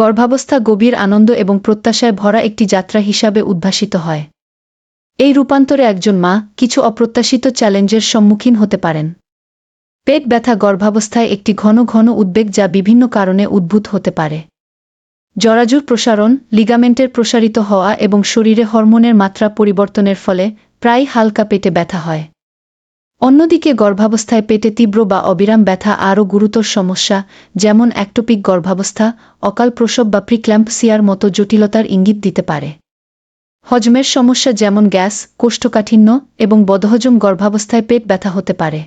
গর্ভাবস্থা গভীর আনন্দ এবং প্রত্যাশায় ভরা একটি যাত্রা হিসাবে উদ্ভাসিত হয়। এই রূপান্তরে একজন মা কিছু অপ্রত্যাশিত চ্যালেঞ্জের সম্মুখীন হতে পারেন। পেট ব্যথা গর্ভাবস্থায় একটি ঘন ঘন উদ্বেগ যা বিভিন্ন কারণে উদ্ভূত হতে পারে। জরাজুর প্রসারণ, লিগামেন্টের প্রসারিত হওয়া এবং শরীরে হরমোনের মাত্রা পরিবর্তনের ফলে প্রায় হালকা পেটে ব্যথা হয়। অন্যদিকে গর্ভাবস্থায় পেটে তীব্র বা অবিরাম ব্যথা আরও গুরুতর সমস্যা, যেমন অ্যাক্টোপিক গর্ভাবস্থা, অকাল প্রসব বা প্রিক্ল্যাম্পসিয়ার মতো জটিলতার ইঙ্গিত দিতে পারে। হজমের সমস্যা যেমন গ্যাস, কোষ্ঠকাঠিন্য এবং বদহজম গর্ভাবস্থায় পেট ব্যথা হতে পারে।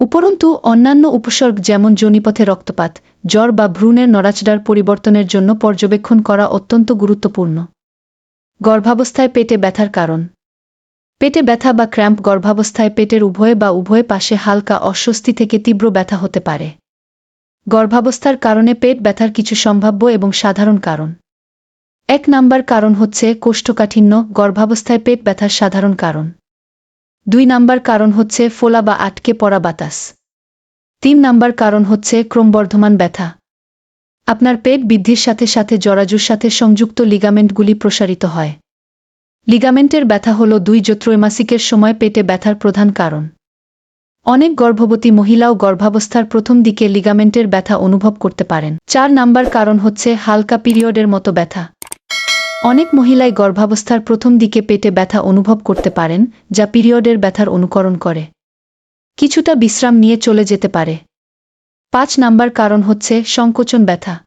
উপরন্তু, অন্যান্য উপসর্গ যেমন জনিপথে রক্তপাত, জ্বর বা ভ্রূণের নড়াচড়ার পরিবর্তনের জন্য পর্যবেক্ষণ করা অত্যন্ত গুরুত্বপূর্ণ। গর্ভাবস্থায় পেটে ব্যথার কারণ পেটে ব্যথা বা ক্র্যাম্প গর্ভাবস্থায় পেটের উভয়ে বা উভয় পাশে হালকা অস্বস্তি থেকে তীব্র ব্যথা হতে পারে। গর্ভাবস্থার কারণে পেট ব্যথার কিছু সম্ভাব্য এবং সাধারণ কারণ। এক নাম্বার কারণ হচ্ছে কোষ্ঠকাঠিন্য, গর্ভাবস্থায় পেট ব্যথার সাধারণ কারণ। দুই নাম্বার কারণ হচ্ছে ফোলা বা আটকে পড়া বাতাস। তিন নাম্বার কারণ হচ্ছে ক্রমবর্ধমান ব্যথা। আপনার পেট বৃদ্ধির সাথে সাথে জরাজুর সাথে সংযুক্ত লিগামেন্টগুলি প্রসারিত হয়। লিগামেন্টের ব্যথা হল দুই ত্রৈমাসিকের সময় পেটে ব্যথার প্রধান কারণ। অনেক গর্ভবতী মহিলাও গর্ভাবস্থার প্রথম দিকে লিগামেন্টের ব্যথা অনুভব করতে পারেন। চার নাম্বার কারণ হচ্ছে হালকা পিরিয়ডের মতো ব্যথা। অনেক মহিলাই গর্ভাবস্থার প্রথম দিকে পেটে ব্যথা অনুভব করতে পারেন, যা পিরিয়ডের ব্যথার অনুকরণ করে। কিছুটা বিশ্রাম নিয়ে চলে যেতে পারে। পাঁচ নাম্বার কারণ হচ্ছে সংকোচন ব্যথা।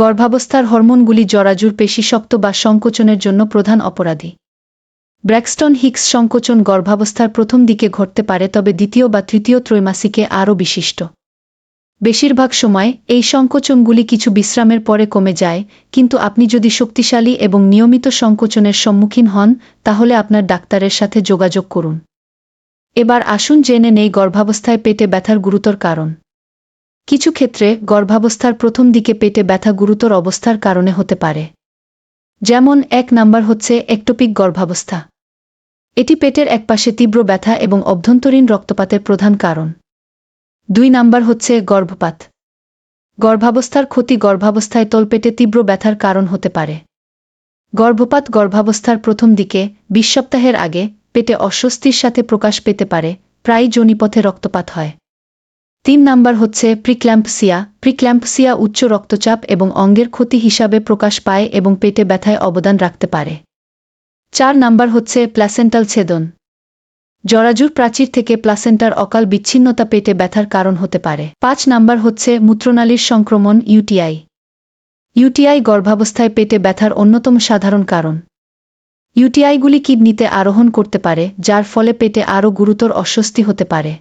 গর্ভাবস্থার হরমোনগুলি জরাজুর পেশিশক্ত বা সংকোচনের জন্য প্রধান অপরাধী। ব্র্যাক্সটন হিক্স সংকোচন গর্ভাবস্থার প্রথম দিকে ঘটতে পারে, তবে দ্বিতীয় বা তৃতীয় ত্রৈমাসিকে আরও বিশিষ্ট। বেশিরভাগ সময় এই সংকোচনগুলি কিছু বিশ্রামের পরে কমে যায়, কিন্তু আপনি যদি শক্তিশালী এবং নিয়মিত সংকোচনের সম্মুখীন হন, তাহলে আপনার ডাক্তারের সাথে যোগাযোগ করুন। এবার আসুন জেনে নেই গর্ভাবস্থায় পেটে ব্যথার গুরুতর কারণ। কিছু ক্ষেত্রে গর্ভাবস্থার প্রথম দিকে পেটে ব্যথা গুরুতর অবস্থার কারণে হতে পারে। যেমন, এক নাম্বার হচ্ছে একটোপিক গর্ভাবস্থা। এটি পেটের একপাশে তীব্র ব্যথা এবং অভ্যন্তরীণ রক্তপাতের প্রধান কারণ। দুই নাম্বার হচ্ছে গর্ভপাত। গর্ভাবস্থার ক্ষতি গর্ভাবস্থায় তলপেটে তীব্র ব্যথার কারণ হতে পারে। গর্ভপাত গর্ভাবস্থার প্রথম দিকে, বিশ সপ্তাহের আগে, পেটে অস্বস্তির সাথে প্রকাশ পেতে পারে প্রায় জনিপথে রক্তপাত হয়। তিন নাম্বার হচ্ছে প্রিক্ল্যাম্পসিয়া। প্রিক্ল্যাম্পসিয়া উচ্চ রক্তচাপ এবং অঙ্গের ক্ষতি হিসাবে প্রকাশ পায় এবং পেটে ব্যথায় অবদান রাখতে পারে। চার নাম্বার হচ্ছে প্ল্যাসেন্টাল ছেদন। জরাজুর প্রাচীর থেকে প্লাসেন্টার অকাল বিচ্ছিন্নতা পেটে ব্যথার কারণ হতে পারে। পাঁচ নাম্বার হচ্ছে মূত্রনালীর সংক্রমণ ইউটিআই ইউটিআই গর্ভাবস্থায় পেটে ব্যথার অন্যতম সাধারণ কারণ। ইউটিআইগুলি কিডনিতে আরোহণ করতে পারে, যার ফলে পেটে আরও গুরুতর অস্বস্তি হতে পারে।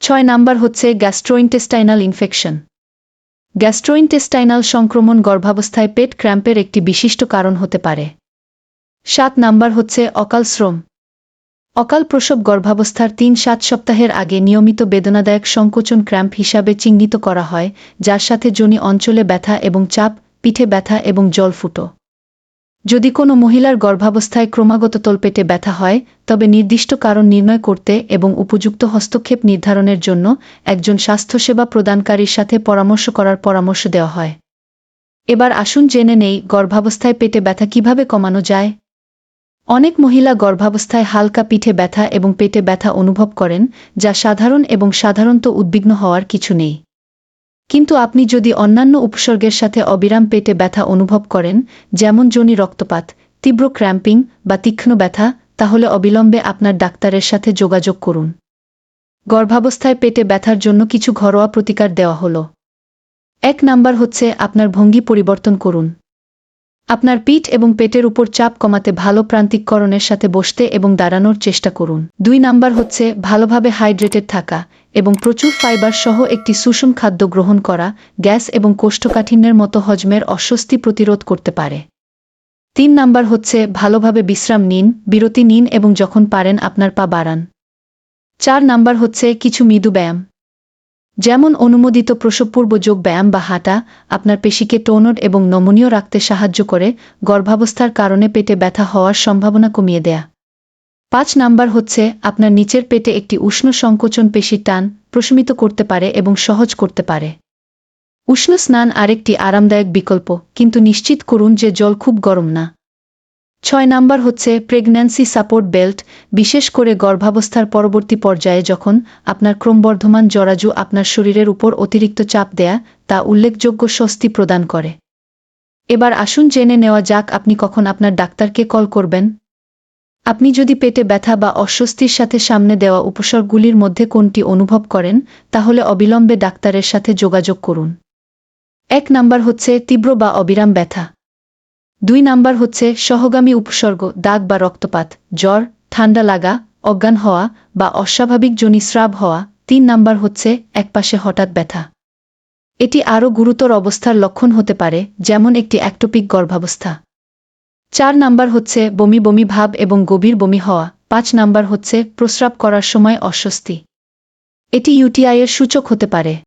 ছয় নাম্বার হচ্ছে গ্যাস্ট্রোইন্টেস্টাইনাল ইনফেকশন গ্যাস্ট্রোইন্টেস্টাইনাল সংক্রমণ গর্ভাবস্থায় পেট ক্র্যাম্পের একটি বিশিষ্ট কারণ হতে পারে। সাত নাম্বার হচ্ছে অকাল শ্রম। অকাল প্রসব গর্ভাবস্থার তিন সাত সপ্তাহের আগে নিয়মিত বেদনাদায়ক সংকোচন ক্র্যাম্প হিসাবে চিহ্নিত করা হয়, যার সাথে জনি অঞ্চলে ব্যথা এবং চাপ, পিঠে ব্যথা এবং জল ফুটো। যদি কোনো মহিলার গর্ভাবস্থায় ক্রমাগত তলপেটে ব্যথা হয়, তবে নির্দিষ্ট কারণ নির্ণয় করতে এবং উপযুক্ত হস্তক্ষেপ নির্ধারণের জন্য একজন স্বাস্থ্যসেবা প্রদানকারীর সাথে পরামর্শ করার পরামর্শ দেওয়া হয়। এবার আসুন জেনে নেই গর্ভাবস্থায় পেটে ব্যথা কীভাবে কমানো যায়। অনেক মহিলা গর্ভাবস্থায় হালকা পিঠে ব্যথা এবং পেটে ব্যথা অনুভব করেন, যা সাধারণ এবং সাধারণত উদ্বিগ্ন হওয়ার কিছু নেই। কিন্তু আপনি যদি অন্যান্য উপসর্গের সাথে অবিরাম পেটে ব্যথা অনুভব করেন, যেমন জনি রক্তপাত, তীব্র ক্র্যাম্পিং বা তীক্ষ্ণ ব্যথা, তাহলে অবিলম্বে আপনার ডাক্তারের সাথে যোগাযোগ করুন। গর্ভাবস্থায় পেটে ব্যথার জন্য কিছু ঘরোয়া প্রতিকার দেওয়া হল। এক নাম্বার হচ্ছে আপনার ভঙ্গি পরিবর্তন করুন। আপনার পিঠ এবং পেটের উপর চাপ কমাতে ভালো প্রান্তিককরণের সাথে বসতে এবং দাঁড়ানোর চেষ্টা করুন। দুই নাম্বার হচ্ছে ভালোভাবে হাইড্রেটেড থাকা। এবং প্রচুর ফাইবার সহ একটি সুষম খাদ্য গ্রহণ করা গ্যাস এবং কোষ্ঠকাঠিন্যের মতো হজমের অস্বস্তি প্রতিরোধ করতে পারে। তিন নাম্বার হচ্ছে ভালোভাবে বিশ্রাম নিন, বিরতি নিন এবং যখন পারেন আপনার পা বাড়ান। চার নাম্বার হচ্ছে কিছু মৃদু ব্যায়াম। যেমন অনুমোদিত প্রসবপূর্ব যোগ ব্যায়াম বা হাঁটা আপনার পেশিকে টোনড এবং নমনীয় রাখতে সাহায্য করে গর্ভাবস্থার কারণে পেটে ব্যথা হওয়ার সম্ভাবনা কমিয়ে দেয়া। পাঁচ নাম্বার হচ্ছে, আপনার নিচের পেটে একটি উষ্ণ সংকোচন পেশির টান প্রশমিত করতে পারে এবং সহজ করতে পারে। উষ্ণ স্নান আরেকটি আরামদায়ক বিকল্প, কিন্তু নিশ্চিত করুন যে জল খুব গরম না। ছয় নাম্বার হচ্ছে প্রেগন্যান্সি সাপোর্ট বেল্ট বিশেষ করে গর্ভাবস্থার পরবর্তী পর্যায়ে যখন আপনার ক্রমবর্ধমান জরাজু আপনার শরীরের উপর অতিরিক্ত চাপ দেয়া, তা উল্লেখযোগ্য স্বস্তি প্রদান করে। এবার আসুন জেনে নেওয়া যাক আপনি কখন আপনার ডাক্তারকে কল করবেন। আপনি যদি পেটে ব্যথা বা অস্বস্তির সাথে সামনে দেওয়া উপসর্গগুলির মধ্যে কোনটি অনুভব করেন, তাহলে অবিলম্বে ডাক্তারের সাথে যোগাযোগ করুন। এক নাম্বার হচ্ছে তীব্র বা অবিরাম ব্যথা। দুই নাম্বার হচ্ছে সহগামী উপসর্গ, দাগ বা রক্তপাত, জ্বর, ঠান্ডা লাগা, অজ্ঞান হওয়া বা অস্বাভাবিক জনিস্রাব হওয়া। তিন নাম্বার হচ্ছে একপাশে হঠাৎ ব্যথা। এটি আরও গুরুতর অবস্থার লক্ষণ হতে পারে, যেমন একটি অ্যাক্টোপিক গর্ভাবস্থা। চার নাম্বার হচ্ছে বমি বমি ভাব এবং গভীর বমি হওয়া। পাঁচ নাম্বার হচ্ছে প্রস্রাব করার সময় অস্বস্তি। এটি ইউটিআইয়ের সূচক হতে পারে।